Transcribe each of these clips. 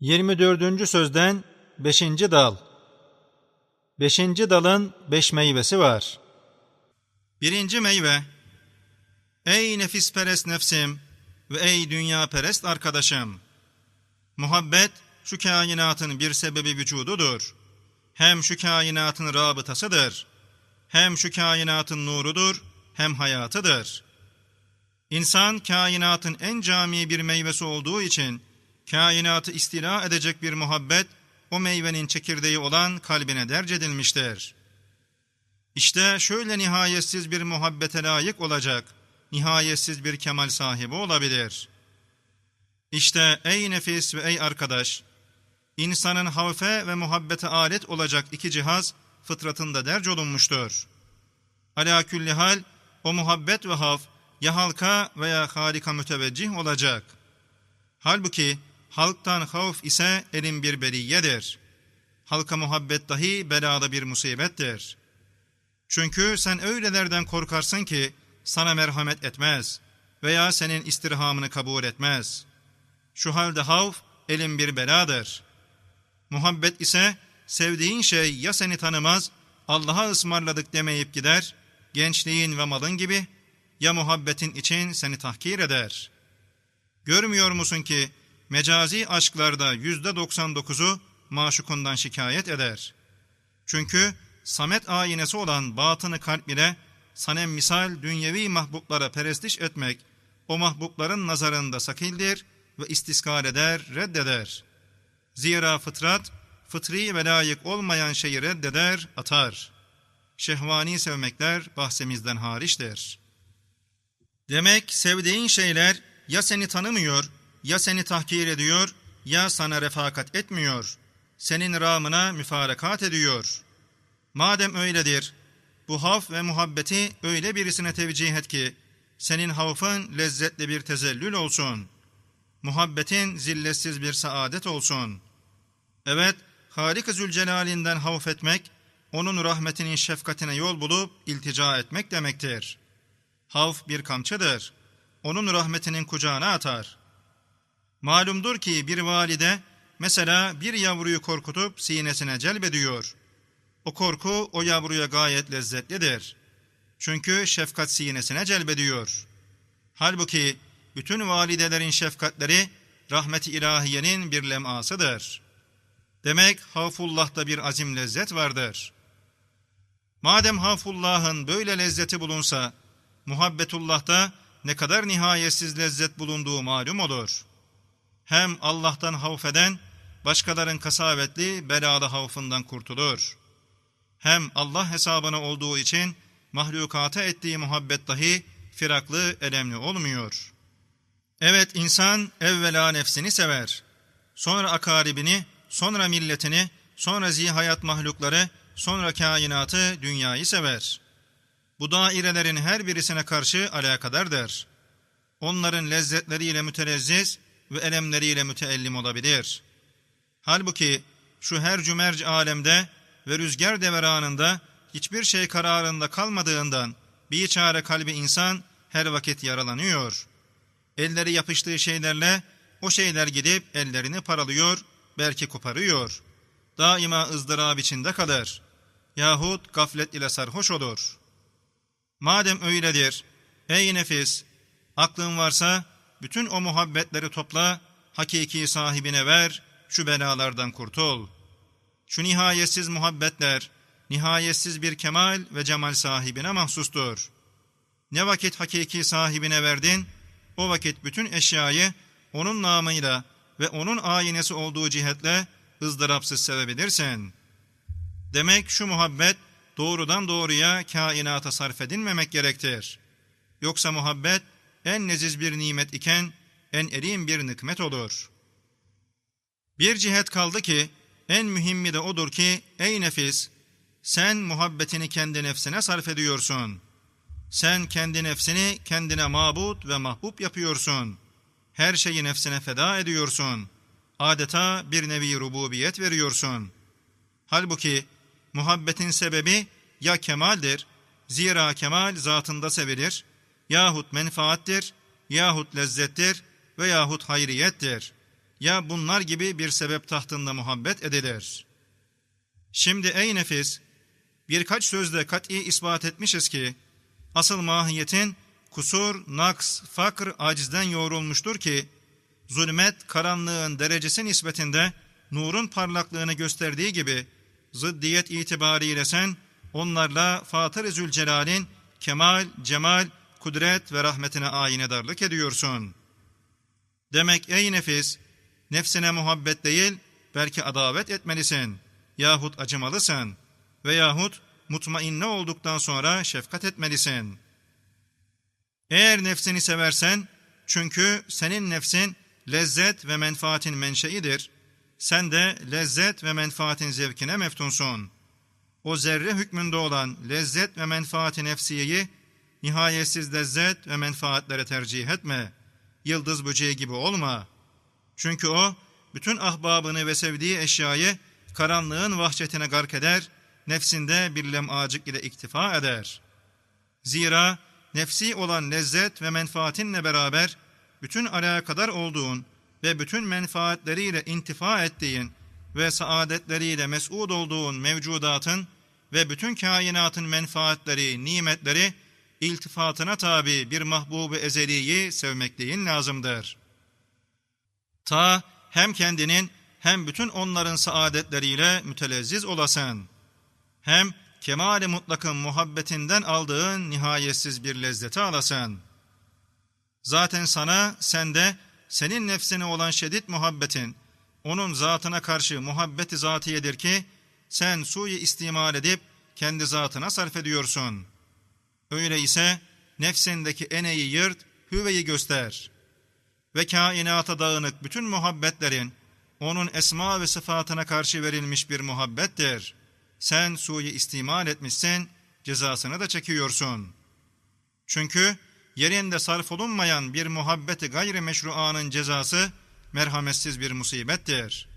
24. sözden 5. dal 5. dalın 5 meyvesi var. Birinci meyve Ey nefis perest nefsim ve ey dünya perest arkadaşım. Muhabbet şu kainatın bir sebebi vücududur. Hem şu kainatın rabıtasıdır. Hem şu kainatın nurudur, hem hayatıdır. İnsan kainatın en cami bir meyvesi olduğu için kainatı istila edecek bir muhabbet o meyvenin çekirdeği olan kalbine derc edilmiştir. İşte şöyle nihayetsiz bir muhabbete layık olacak, nihayetsiz bir kemal sahibi olabilir. İşte ey nefis ve ey arkadaş, insanın havfe ve muhabbete alet olacak iki cihaz fıtratında derc olunmuştur. Ala külli hal o muhabbet ve haf ya halka veya harika müteveccih olacak. Halbuki halktan havf ise elin bir beliyedir. Halka muhabbet dahi belada bir musibettir. Çünkü sen öylelerden korkarsın ki sana merhamet etmez veya senin istirhamını kabul etmez. Şu halde havf elin bir beladır. Muhabbet ise sevdiğin şey ya seni tanımaz, Allah'a ısmarladık demeyip gider, gençliğin ve malın gibi, ya muhabbetin için seni tahkir eder. Görmüyor musun ki mecazi aşklarda yüzde 99'u maşukundan şikayet eder. Çünkü samet ayinesi olan batını kalp ile sanem misal dünyevi mahbublara perestiş etmek, o mahbubların nazarında sakildir ve istiskal eder, reddeder. Zira fıtrat, fıtri ve layık olmayan şeyi reddeder, atar. Şehvani sevmekler bahsemizden hariçtir. Demek sevdiğin şeyler ya seni tanımıyor, ya seni tahkir ediyor, ya sana refakat etmiyor. Senin ramına müfarakat ediyor. Madem öyledir, bu haf ve muhabbeti öyle birisine tevcih et ki, senin havfın lezzetli bir tezellül olsun. Muhabbetin zilletsiz bir saadet olsun. Evet, Halik-i Zülcelal'inden havf etmek, onun rahmetinin şefkatine yol bulup iltica etmek demektir. Havf bir kamçıdır. Onun rahmetinin kucağına atar. Malumdur ki bir valide mesela bir yavruyu korkutup sinesine celbediyor. O korku o yavruya gayet lezzetlidir. Çünkü şefkat sinesine celbediyor. Halbuki bütün validelerin şefkatleri rahmeti ilahiyenin bir lemasıdır. Demek Hafullah'ta bir azim lezzet vardır. Madem Hafullah'ın böyle lezzeti bulunsa, Muhabbetullah'ta ne kadar nihayetsiz lezzet bulunduğu malum olur. Hem Allah'tan havf eden, başkaların kasavetli belalı havfından kurtulur. Hem Allah hesabına olduğu için mahlukata ettiği muhabbet dahi firaklı, elemli olmuyor. Evet insan evvela nefsini sever. Sonra akaribini, sonra milletini, sonra zihayat mahlukları, sonra kainatı, dünyayı sever. Bu dairelerin her birisine karşı alakadardır. Onların lezzetleriyle mütelezziz ve elemleriyle müteellim olabilir. Halbuki şu her cümerc alemde ve rüzgar deveranında hiçbir şey kararında kalmadığından bir çare kalbi insan her vakit yaralanıyor. Elleri yapıştığı şeylerle o şeyler gidip ellerini paralıyor, belki koparıyor. Daima ızdırap içinde kalır. Yahut gaflet ile sarhoş olur. Madem öyledir, ey nefis, aklın varsa bütün o muhabbetleri topla, hakiki sahibine ver, şu belalardan kurtul. Şu nihayetsiz muhabbetler, nihayetsiz bir kemal ve cemal sahibine mahsustur. Ne vakit hakiki sahibine verdin, o vakit bütün eşyayı onun namıyla ve onun ayinesi olduğu cihetle ızdırapsız sevebilirsin. Demek şu muhabbet doğrudan doğruya kainata sarf edilmemek gerektir. Yoksa muhabbet en neziz bir nimet iken en erim bir nikmet olur. Bir cihet kaldı ki en mühimmi de odur ki ey nefis sen muhabbetini kendi nefsine sarf ediyorsun. Sen kendi nefsini kendine mabut ve mahbub yapıyorsun. Her şeyi nefsine feda ediyorsun. Adeta bir nevi rububiyet veriyorsun. Halbuki muhabbetin sebebi ya kemaldir, zira kemal zatında sevilir, yahut menfaattir, yahut lezzettir ve yahut hayriyettir. ya bunlar gibi bir sebep tahtında muhabbet edilir. Şimdi ey nefis, birkaç sözle kat'i ispat etmişiz ki, asıl mahiyetin kusur, naks, fakr, acizden yoğrulmuştur ki, zulmet, karanlığın derecesi nispetinde nurun parlaklığını gösterdiği gibi, zıddiyet itibariyle sen, onlarla Fatır-ı Zülcelal'in kemal, cemal, kudret ve rahmetine ayinedarlık ediyorsun. Demek ey nefis, nefsine muhabbet değil, belki adavet etmelisin, yahut acımalısın veyahut mutmainne olduktan sonra şefkat etmelisin. Eğer nefsini seversen, çünkü senin nefsin lezzet ve menfaatin menşeidir, sen de lezzet ve menfaatin zevkine meftunsun. O zerre hükmünde olan lezzet ve menfaati nefsiyeyi, nihayetsiz lezzet ve menfaatlere tercih etme. Yıldız böceği gibi olma. Çünkü o, bütün ahbabını ve sevdiği eşyayı karanlığın vahşetine gark eder, nefsinde bir lemacık ile iktifa eder. Zira nefsi olan lezzet ve menfaatinle beraber bütün alakadar olduğun ve bütün menfaatleriyle intifa ettiğin ve saadetleriyle mes'ud olduğun mevcudatın ve bütün kainatın menfaatleri, nimetleri iltifatına tabi bir mahbubu ezeliyi sevmekliğin lazımdır. Ta hem kendinin hem bütün onların saadetleriyle mütelezziz olasın. Hem kemal-i mutlakın muhabbetinden aldığın nihayetsiz bir lezzeti alasın. Zaten sana, sende, senin nefsine olan şiddet muhabbetin, onun zatına karşı muhabbeti zatiyedir ki, sen suyu istimal edip kendi zatına sarf ediyorsun. Öyleyse nefsindeki eneyi yırt, hüveyi göster. Ve kainata dağınık bütün muhabbetlerin, onun esma ve sıfatına karşı verilmiş bir muhabbettir. Sen suyu istimal etmişsin, cezasını da çekiyorsun. Çünkü yerinde sarf olunmayan bir muhabbeti gayri meşruanın cezası merhametsiz bir musibettir.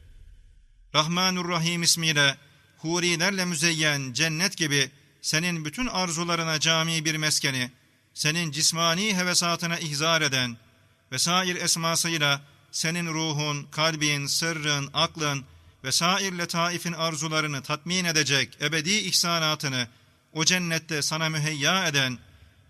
Rahmanur Rahim ismiyle hurilerle müzeyyen cennet gibi senin bütün arzularına cami bir meskeni, senin cismani hevesatına ihzar eden vesair esmasıyla senin ruhun, kalbin, sırrın, aklın ve sair letaifin arzularını tatmin edecek ebedi ihsanatını o cennette sana müheyya eden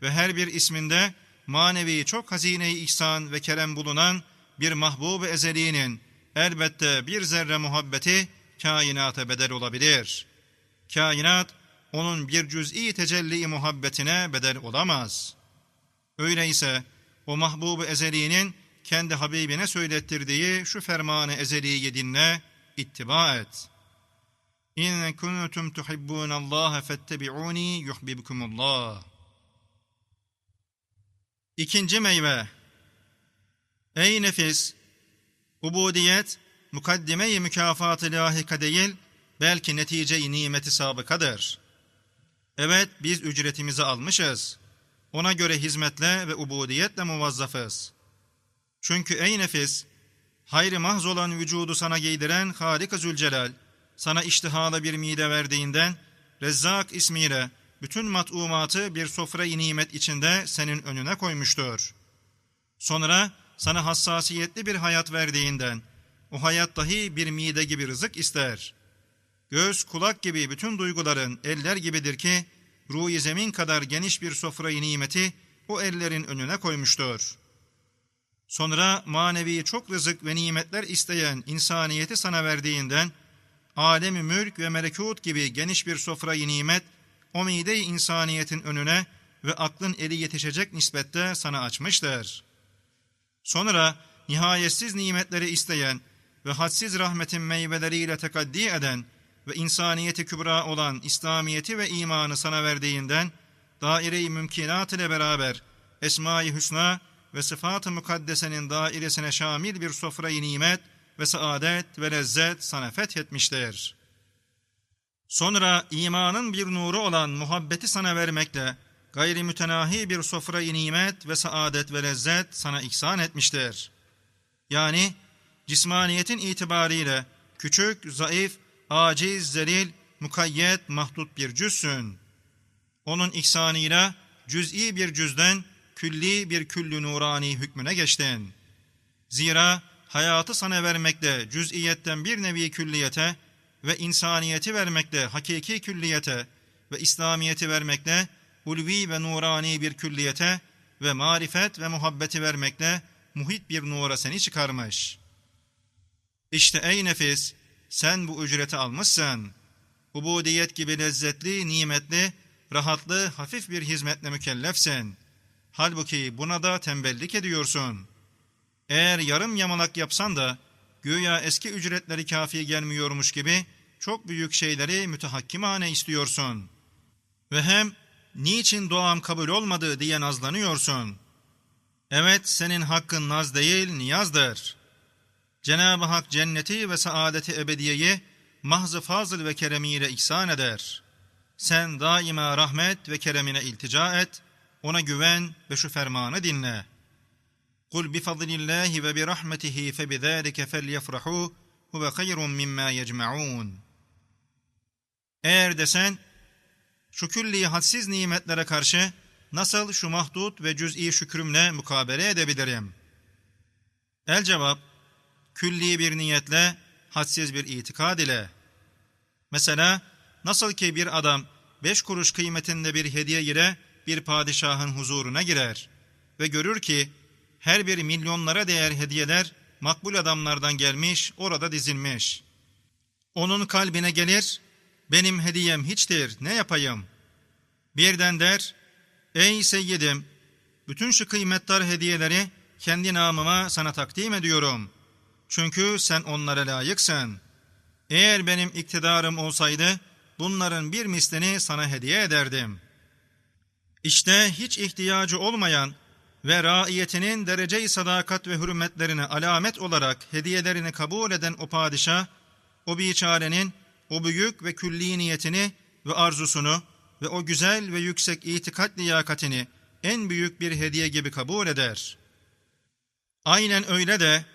ve her bir isminde manevi çok hazine-i ihsan ve kerem bulunan bir mahbub-ı ezeliğinin elbette bir zerre muhabbeti kainata bedel olabilir. Kainat, onun bir cüz'i tecelli muhabbetine bedel olamaz. Öyleyse o mahbub-ı ezeliğinin kendi Habibine söylettirdiği şu fermanı ezeliyi dinle, ittiba et. İn kuntum tuhibbunallaha fettebi'uni yuhibbukumullah. İkinci meyve. Ey nefis! Ubudiyet, mukaddime-i mükafat-ı lahika değil, belki netice-i nimeti sabıkadır. Evet, biz ücretimizi almışız. Ona göre hizmetle ve ubudiyetle muvazzafız. Çünkü ey nefis, hayri mahz olan vücudu sana giydiren Halik-i Zülcelal, sana iştihala bir mide verdiğinden, Rezzak ismiyle bütün mat'umatı bir sofra-i nimet içinde senin önüne koymuştur. Sonra sana hassasiyetli bir hayat verdiğinden, o hayat dahi bir mide gibi rızık ister. Göz, kulak gibi bütün duyguların eller gibidir ki, ruh zemin kadar geniş bir sofra-i nimeti o ellerin önüne koymuştur. Sonra manevi çok rızık ve nimetler isteyen insaniyeti sana verdiğinden, alemi mülk ve melekut gibi geniş bir sofra-i nimet, o mide-i insaniyetin önüne ve aklın eli yetişecek nispette sana açmıştır. Sonra nihayetsiz nimetleri isteyen ve hadsiz rahmetin meyveleriyle tekaddi eden ve insaniyeti kübra olan İslamiyeti ve imanı sana verdiğinden, daire-i mümkinat ile beraber Esma-i Hüsna ve sıfat-ı mukaddesenin dairesine şamil bir sofra-i nimet ve saadet ve lezzet sana fethetmiştir. Sonra imanın bir nuru olan muhabbeti sana vermekle gayri mütenahi bir sofra-i nimet ve saadet ve lezzet sana ihsan etmiştir. Yani cismaniyetin itibariyle küçük, zayıf, aciz, zelil, mukayyet, mahdut bir cüzsün. Onun ihsanıyla cüz'i bir cüzden külli bir küllü nurani hükmüne geçtin. Zira hayatı sana vermekle cüz'iyetten bir nevi külliyete ve insaniyeti vermekle hakiki külliyete ve İslamiyeti vermekle ulvi ve nurani bir külliyete ve marifet ve muhabbeti vermekle muhit bir nura seni çıkarmış. İşte ey nefis, sen bu ücreti almışsın. Ubudiyet gibi lezzetli, nimetli, rahatlı, hafif bir hizmetle mükellefsin. Halbuki buna da tembellik ediyorsun. Eğer yarım yamalak yapsan da, güya eski ücretleri kafi gelmiyormuş gibi, çok büyük şeyleri mütehakkimane istiyorsun. Ve hem, niçin duam kabul olmadı diye nazlanıyorsun. Evet, senin hakkın naz değil, niyazdır. Cenab-ı Hak cenneti ve saadeti ebediyeyi mahzı fazıl ve keremiyle ihsan eder. Sen daima rahmet ve keremine iltica et, ona güven ve şu fermanı dinle. Kul bi fadlillahi ve bi rahmetihi fe bi zalike felyefrahu huve hayrun mimma yecmaun. Eğer desen şu külli hadsiz nimetlere karşı nasıl şu mahdut ve cüz'i şükrümle mukabele edebilirim? El cevap külli bir niyetle, hadsiz bir itikad ile. Mesela, nasıl ki bir adam beş kuruş kıymetinde bir hediye ile bir padişahın huzuruna girer ve görür ki her bir milyonlara değer hediyeler makbul adamlardan gelmiş, orada dizilmiş. Onun kalbine gelir, benim hediyem hiçtir, ne yapayım? Birden der, ey seyyidim, bütün şu kıymetdar hediyeleri kendi namıma sana takdim ediyorum. Çünkü sen onlara layıksın. Eğer benim iktidarım olsaydı, bunların bir mislini sana hediye ederdim. İşte hiç ihtiyacı olmayan ve raiyetinin derece-i sadakat ve hürmetlerine alamet olarak hediyelerini kabul eden o padişah, o biçarenin o büyük ve külli niyetini ve arzusunu ve o güzel ve yüksek itikat liyakatini en büyük bir hediye gibi kabul eder. Aynen öyle de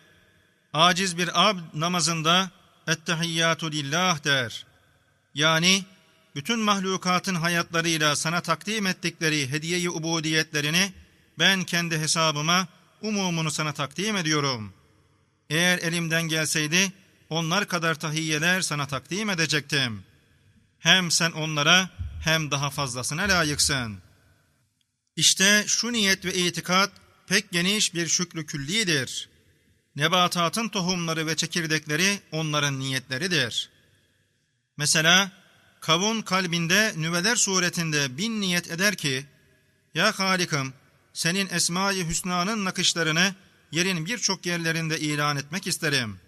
aciz bir abd namazında ettehiyyatu lillah der. Yani bütün mahlukatın hayatlarıyla sana takdim ettikleri hediyeyi ubudiyetlerini ben kendi hesabıma umumunu sana takdim ediyorum. Eğer elimden gelseydi onlar kadar tahiyyeler sana takdim edecektim. Hem sen onlara hem daha fazlasına layıksın. İşte şu niyet ve itikat pek geniş bir şükrü küllidir. Nebatatın tohumları ve çekirdekleri onların niyetleridir. Mesela kavun kalbinde nüveler suretinde bin niyet eder ki, Ya Halikım, senin Esma-i Hüsna'nın nakışlarını yerin birçok yerlerinde ilan etmek isterim.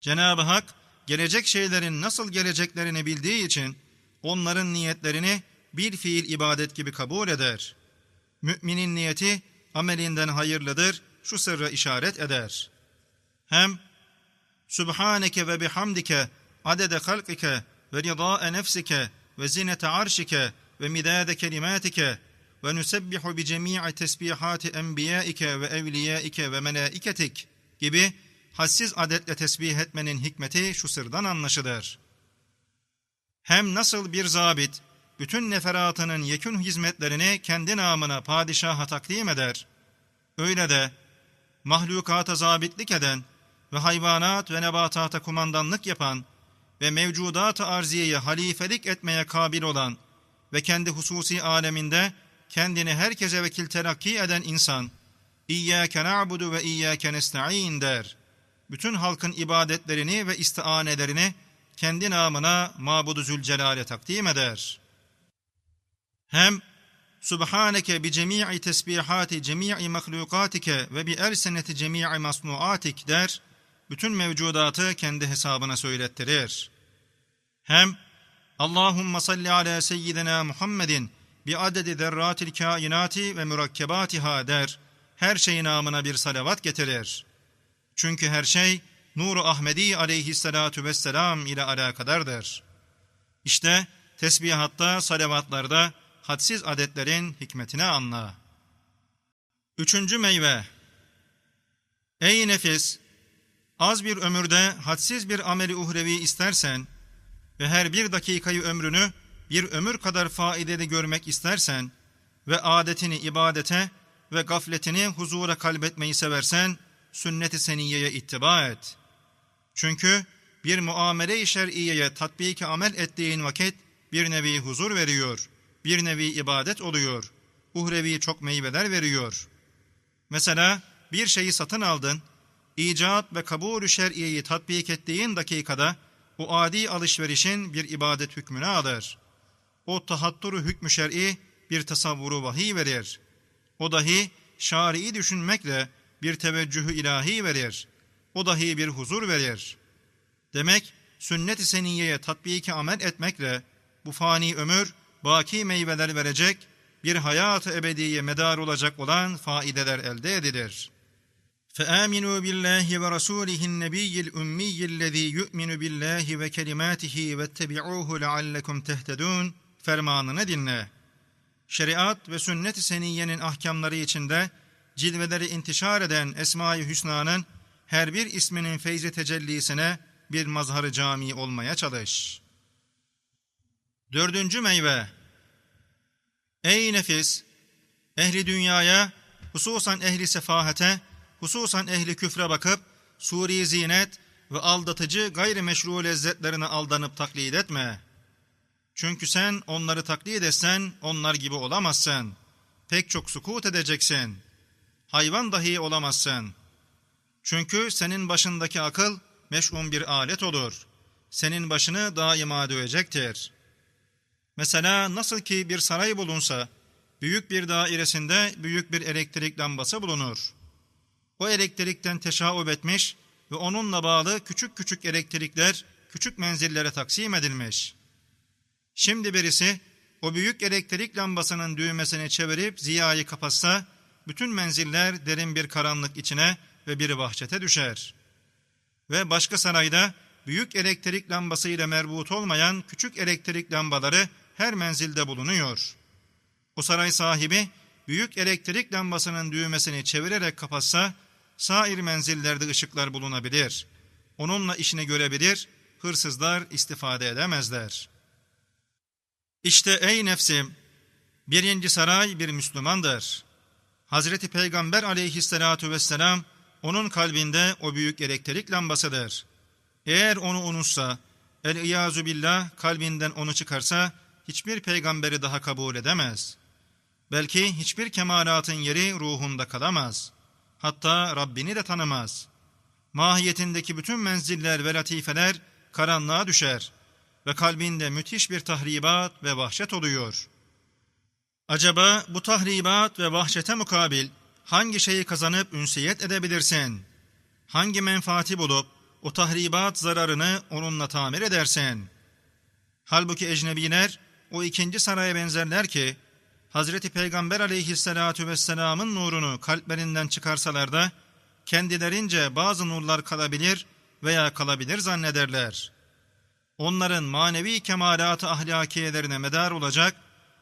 Cenab-ı Hak, gelecek şeylerin nasıl geleceklerini bildiği için, onların niyetlerini bir fiil ibadet gibi kabul eder. Müminin niyeti, amelinden hayırlıdır, şu sırra işaret eder. Hem, Subhaneke ve bihamdike, adede halkike ve ridâe nefsike ve zinete arşike ve midâde kelimatike ve nusebbihu bi cemii tesbihati enbiyaike ve evliyaike ve melaiketik gibi hassiz adetle tesbih etmenin hikmeti şu sırdan anlaşılır. Hem nasıl bir zabit bütün neferatının yekün hizmetlerini kendi namına padişaha takdim eder, öyle de mahlukata zabitlik eden ve hayvanat ve nebatata kumandanlık yapan ve mevcudat-ı arziyeye halifelik etmeye kabil olan ve kendi hususi aleminde kendini herkese vekil terakki eden insan, İyyâke na'budu ve iyyâke nesta'in der. Bütün halkın ibadetlerini ve istianelerini kendi namına Mabudu Zülcelal'e takdim eder. Hem Subhaneke bi cemii tesbihati cemii mahlukatike ve bi erseneti cemii masnuatik der, bütün mevcudatı kendi hesabına söylettirir. Hem Allahümme salli ala seyyidina Muhammedin bi adedi zerratil kainati ve mürakkebatiha der, her şey namına bir salavat getirir. Çünkü her şey Nur-u Ahmedi aleyhissalatu vesselam ile alakadardır. İşte tesbihatta, salavatlarda hadsiz adetlerin hikmetini anla. Üçüncü meyve Ey nefis! Az bir ömürde hadsiz bir ameli uhrevi istersen ve her bir dakikayı ömrünü bir ömür kadar faideli görmek istersen ve adetini ibadete ve gafletini huzura kalbetmeyi seversen, sünnet-i seniyeye ittiba et. Çünkü bir muamele-i şer'iyeye tatbiki amel ettiğin vakit bir nevi huzur veriyor, bir nevi ibadet oluyor, uhrevi çok meyveler veriyor. Mesela bir şeyi satın aldın, icat ve kabul-ü şer'iyeyi tatbik ettiğin dakikada o adi alışverişin bir ibadet hükmünü alır. O tahatturu hükmü şer'i bir tasavvuru vahiy verir. O dahi şari'i düşünmekle bir teveccühü ilahi verir. O dahi bir huzur verir. Demek sünnet-i seniyeye tatbiki amel etmekle bu fani ömür baki meyveler verecek, bir hayat-ı ebediye medar olacak olan faideler elde edilir. فآمنوا بالله ورسوله النبي الأمي الذي يؤمن بالله وكلماته واتبعوه لعلكم تهتدون fermanını dinle. Şeriat ve sünnet-i seniyyenin ahkamları içinde cilveleri intişar eden Esma-i Hüsna'nın her bir isminin feyzi tecellisine bir mazharı cami olmaya çalış. Dördüncü meyve Ey nefis! Ehli dünyaya, hususan ehli sefahete, hususan ehli küfre bakıp, suri zinet ve aldatıcı gayrimeşru lezzetlerine aldanıp taklit etme. Çünkü sen onları taklit etsen onlar gibi olamazsın. Pek çok sukut edeceksin. Hayvan dahi olamazsın. Çünkü senin başındaki akıl meş'un bir alet olur. Senin başını daima dövecektir.'' Mesela nasıl ki bir saray bulunsa, büyük bir dairesinde büyük bir elektrik lambası bulunur. O elektrikten teşaub etmiş ve onunla bağlı küçük küçük elektrikler küçük menzillere taksim edilmiş. Şimdi birisi o büyük elektrik lambasının düğmesini çevirip ziyayı kapatsa, bütün menziller derin bir karanlık içine ve bir vahşete düşer. Ve başka sarayda büyük elektrik lambası ile merbut olmayan küçük elektrik lambaları her menzilde bulunuyor. O saray sahibi büyük elektrik lambasının düğmesini çevirerek kapatsa sair menzillerde ışıklar bulunabilir. Onunla işini görebilir, hırsızlar istifade edemezler. İşte ey nefsim, birinci saray bir Müslümandır. Hazreti Peygamber aleyhissalatu vesselam onun kalbinde o büyük elektrik lambasıdır. Eğer onu unutsa, el-iyazu billah kalbinden onu çıkarsa, hiçbir peygamberi daha kabul edemez. Belki hiçbir kemalatın yeri ruhunda kalamaz. Hatta Rabbini de tanımaz. Mahiyetindeki bütün menziller ve latifeler karanlığa düşer ve kalbinde müthiş bir tahribat ve vahşet oluyor. Acaba bu tahribat ve vahşete mukabil hangi şeyi kazanıp ünsiyet edebilirsin? Hangi menfaati bulup o tahribat zararını onunla tamir edersin? Halbuki ecnebiler o ikinci saraya benzerler ki, Hazreti Peygamber aleyhissalatu vesselamın nurunu kalplerinden çıkarsalar da, kendilerince bazı nurlar kalabilir veya kalabilir zannederler. Onların manevi kemalat-ı ahlakiyelerine medar olacak,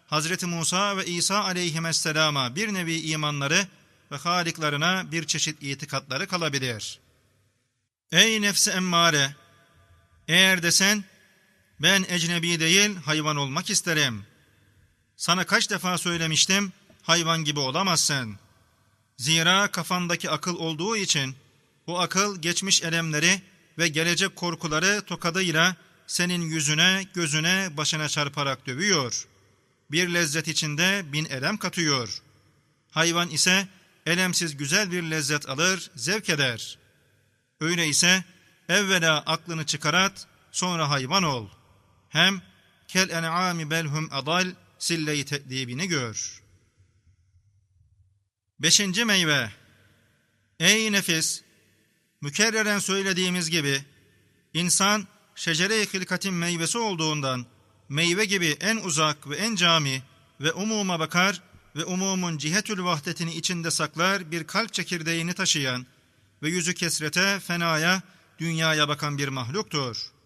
Hazreti Musa ve İsa aleyhisselama bir nevi imanları ve haliklarına bir çeşit itikatları kalabilir. Ey nefsi emmare! Eğer desen, ben ecnebi değil hayvan olmak isterim. Sana kaç defa söylemiştim, hayvan gibi olamazsın. Zira kafandaki akıl olduğu için, o akıl geçmiş elemleri ve gelecek korkuları tokadıyla senin yüzüne, gözüne, başına çarparak dövüyor. Bir lezzet içinde bin elem katıyor. Hayvan ise elemsiz güzel bir lezzet alır, zevk eder. Öyle ise evvela aklını çıkarat, sonra hayvan ol.'' hem kel en'ami belhum adal sille-i te'dibini gör. Beşinci meyve Ey nefis! Mükerreren söylediğimiz gibi insan şecere-i hilkatin meyvesi olduğundan meyve gibi en uzak ve en cami ve umuma bakar ve umumun cihetül vahdetini içinde saklar bir kalp çekirdeğini taşıyan ve yüzü kesrete, fenaya, dünyaya bakan bir mahluktur.''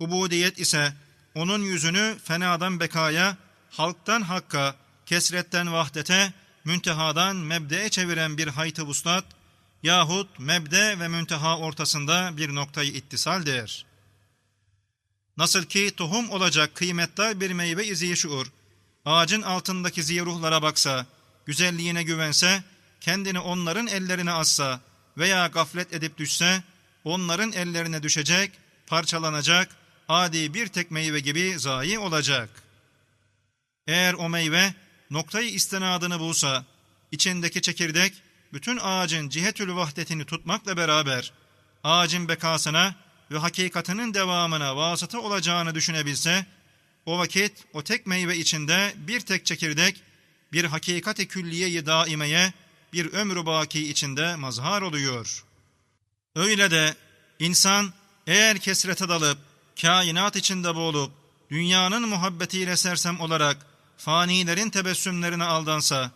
Ubudiyet ise onun yüzünü fenadan bekaya, halktan hakka, kesretten vahdete, müntehadan mebdeye çeviren bir hayt-ı vuslat yahut mebde ve münteha ortasında bir noktayı ittisaldir. Nasıl ki tohum olacak kıymetli bir meyve izi şuur, ağacın altındaki ziyeruhlara baksa, güzelliğine güvense, kendini onların ellerine assa, veya gaflet edip düşse, onların ellerine düşecek, parçalanacak, adi bir tek meyve gibi zayi olacak. Eğer o meyve noktayı istenadını bulsa, içindeki çekirdek bütün ağacın cihetül vahdetini tutmakla beraber ağacın bekasına ve hakikatinin devamına vasıta olacağını düşünebilse, o vakit o tek meyve içinde bir tek çekirdek, bir hakikati külliyeyi daimeye, bir ömrü baki içinde mazhar oluyor. Öyle de insan eğer kesrete dalıp, kainat içinde boğulup, dünyanın muhabbetiyle sersem olarak fanilerin tebessümlerine aldansa,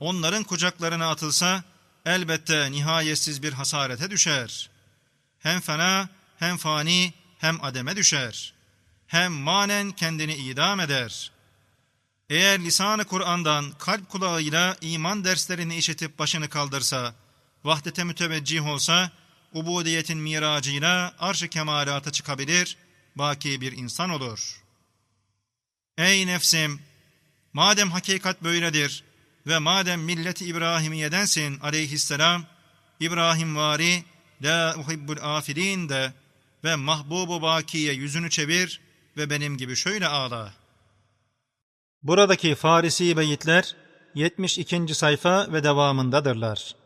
onların kucaklarına atılsa, elbette nihayetsiz bir hasarete düşer. Hem fena, hem fani, hem ademe düşer. Hem manen kendini idam eder. Eğer lisan-ı Kur'an'dan kalp kulağıyla iman derslerini işitip başını kaldırsa, vahdete müteveccih olsa, ubudiyetin miracıyla arş-ı kemalata çıkabilir, baki bir insan olur. Ey nefsim! Madem hakikat böyledir ve madem milleti İbrahimiyedensin aleyhisselam, İbrahim vari, la uhibbul afilin de ve mahbubu bakiye yüzünü çevir ve benim gibi şöyle ağla. Buradaki Farisi beyitler 72. sayfa ve devamındadırlar.